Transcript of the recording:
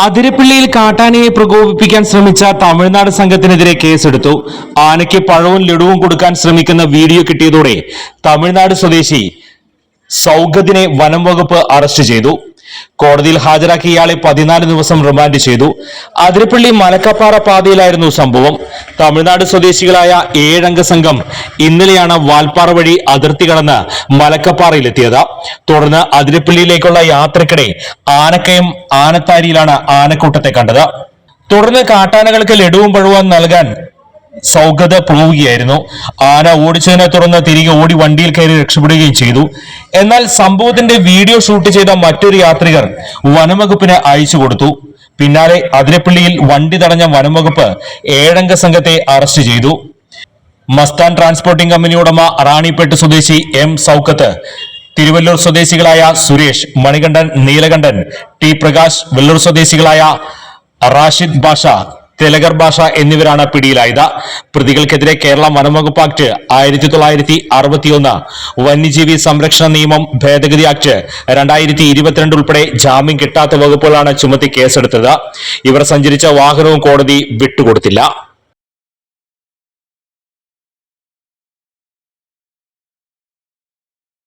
അതിരപ്പിള്ളിയിൽ കാട്ടാനയെ പ്രകോപിപ്പിക്കാൻ ശ്രമിച്ച തമിഴ്നാട് സംഘത്തിനെതിരെ കേസെടുത്തു. ആനയ്ക്ക് പഴവും ലഡുവും കൊടുക്കാൻ ശ്രമിക്കുന്ന വീഡിയോ കിട്ടിയതോടെ തമിഴ്നാട് സ്വദേശി സൗഗതിനെ വനം വകുപ്പ് അറസ്റ്റ് ചെയ്തു. കോടതിയിൽ ഹാജരാക്കിയ ഇയാളെ പതിനാല് ദിവസം റിമാൻഡ് ചെയ്തു. അതിരപ്പള്ളി മലക്കപ്പാറ പാതയിലായിരുന്നു സംഭവം. തമിഴ്നാട് സ്വദേശികളായ ഏഴംഗ സംഘം ഇന്നലെയാണ് വാൽപ്പാറ വഴി അതിർത്തി കടന്ന് മലക്കപ്പാറയിലെത്തിയത്. തുടർന്ന് അതിരപ്പള്ളിയിലേക്കുള്ള യാത്രക്കിടെ ആനക്കയം ആനത്താരിയിലാണ് ആനക്കൂട്ടത്തെ കണ്ടത്. തുടർന്ന് കാട്ടാനകൾക്ക് ലഡുവും പഴവും നൽകാൻ സൗഗത പോവുകയായിരുന്നു ആന ഓടിച്ചതിനെ തുടർന്ന് തിരികെ ഓടി വണ്ടിയിൽ കയറി രക്ഷപ്പെടുകയും ചെയ്തു. എന്നാൽ സംഭവത്തിന്റെ വീഡിയോ ഷൂട്ട് ചെയ്ത മറ്റൊരു യാത്രികർ വനംവകുപ്പിന് അയച്ചു കൊടുത്തു. പിന്നാലെ അതിരപ്പള്ളിയിൽ വണ്ടി തടഞ്ഞ വനംവകുപ്പ് ഏഴംഗ സംഘത്തെ അറസ്റ്റ് ചെയ്തു. മസ്താൻ ട്രാൻസ്പോർട്ടിംഗ് കമ്പനി ഉടമ റാണിപ്പേട്ട് സ്വദേശി എം സൗക്കത്ത് തിരുവല്ലൂർ സ്വദേശികളായ സുരേഷ് മണികണ്ഠൻ നീലകണ്ഠൻ ടി പ്രകാശ് വെല്ലൂർ സ്വദേശികളായ റാഷിദ് ബാഷ തിലകർ ഭാഷ എന്നിവരാണ് പിടിയിലായത്. പ്രതികൾക്കെതിരെ കേരള വനംവകുപ്പ് ആക്ട് ആയിരത്തി തൊള്ളായിരത്തി അറുപത്തിയൊന്ന് വന്യജീവി സംരക്ഷണ നിയമം ഭേദഗതി ആക്ട് രണ്ടായിരത്തി ഇരുപത്തിരണ്ട് ഉൾപ്പെടെ ജാമ്യം കിട്ടാത്ത വകുപ്പുകളാണ് ചുമത്തി കേസെടുത്തത്. ഇവർ സഞ്ചരിച്ച വാഹനവും കോടതി വിട്ടുകൊടുത്തില്ല.